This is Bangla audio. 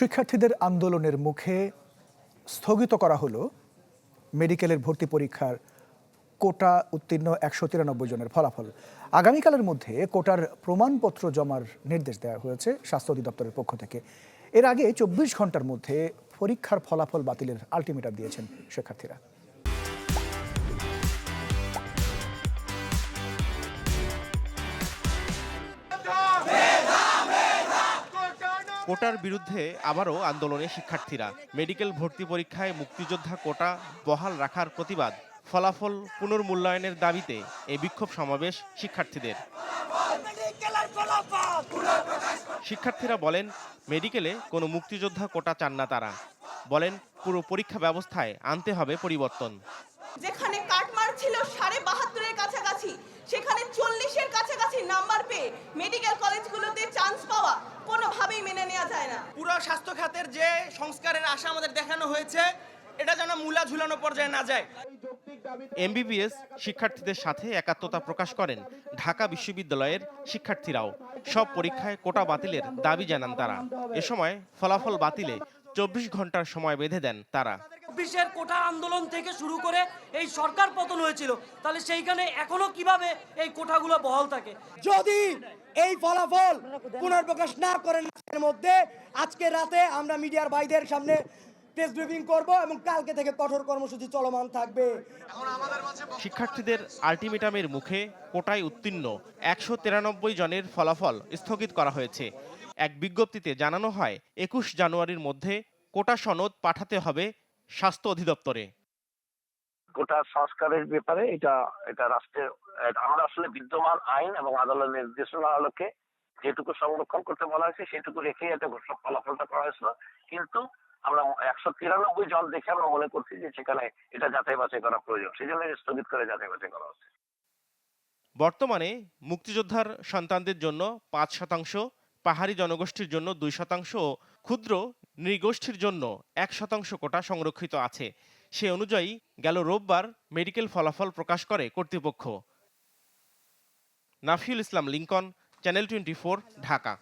শিক্ষার্থীদের আন্দোলনের মুখে স্থগিত করা হলো মেডিকেলের ভর্তি পরীক্ষার কোটা উত্তীর্ণ একশো তিরানব্বই জনের ফলাফল। আগামীকালের মধ্যে কোটার প্রমাণপত্র জমার নির্দেশ দেওয়া হয়েছে স্বাস্থ্য অধিদপ্তরের পক্ষ থেকে। এর আগে চব্বিশ ঘণ্টার মধ্যে পরীক্ষার ফলাফল বাতিলের আলটিমেটাম দিয়েছেন শিক্ষার্থীরা। কোটার বিরুদ্ধে আবারও আন্দোলনে শিক্ষার্থীরা। মেডিকেল ভর্তি পরীক্ষায় মুক্তিযোদ্ধা কোটা বহাল রাখার প্রতিবাদ, ফলাফল পুনর্মূল্যায়নের দাবিতে এই বিক্ষোভ সমাবেশ শিক্ষার্থীদের। শিক্ষার্থীরা বলেন, মেডিকেলে কোনো মুক্তিযোদ্ধা কোটা চান না তারা। বলেন, পুরো পরীক্ষা ব্যবস্থায় আনতে হবে পরিবর্তন। খাতের যে সংস্কারের আশা আমাদের দেখানো হয়েছে এটা যেন মূলা ঝুলানো পর্যায়ে না যায়। এমবিবিএস শিক্ষার্থীদের সাথে একাত্মতা প্রকাশ করেন ঢাকা বিশ্ববিদ্যালয়ের শিক্ষার্থীরাও। সব পরীক্ষায় কোটা বাতিলের দাবি জানান তারা। এ সময় ফলাফল বাতিলে চব্বিশ ঘণ্টার সময় বেঁধে দেন তারা। চব্বিশের কোটা আন্দোলন থেকে শুরু করে এই সরকার পতন হয়েছিল তাহলে সেইখানে এখনও কীভাবে এই কোঠাগুলো বহাল থাকে? যদি এই ফলাফল পুনর্প্রকাশ না করেন এর মধ্যে আজকে রাতে আমরা মিডিয়ার ভাইদের সামনে প্রেস ব্রিফিং করব এবং কালকে থেকে কঠোর কর্মসূচি চলমান থাকবে। শিক্ষার্থীদের আলটিমেটামের মুখে কোটায় উত্তীর্ণ একশো তিরানব্বই জনের ফলাফল স্থগিত করা হয়েছে। এক বিজ্ঞপ্তিতে জানানো হয় একুশ জানুয়ারির মধ্যে কোটা সনদ পাঠাতে হবে স্বাস্থ্য অধিদপ্তরে। কোটা সংস্কারের ব্যাপারে এটা এটা রাষ্ট্রের আমরা আসলে বিদ্যমান আইন এবং আদালতের নির্দেশনা আলোকে যেটুকু সংরক্ষণ করতে বলা হয়েছে, সেটুকু রেখে এটা ঘোষণা ফলাফলটা করা হয়েছিল। কিন্তু আমরা একশো তিরানব্বই জন দেখে আমরা মনে করছি যে সেখানে এটা যাচাই বাছাই করা প্রয়োজন। সেই জন্য স্থগিত করে যাচাই বাছাই করা হচ্ছে। বর্তমানে মুক্তিযোদ্ধার সন্তানদের জন্য পাঁচ শতাংশ, পাহাড়ি জনগোষ্ঠীর জন্য দুই শতাংশ ক্ষুদ্র নৃগোষ্ঠীর জন্য এক শতাংশ কোটা সংরক্ষিত আছে। সে অনুযায়ী গেল রোববার মেডিকেল ফলাফল প্রকাশ করে কর্তৃপক্ষ। Nafiul Islam Linkon channel twenty Dhaka.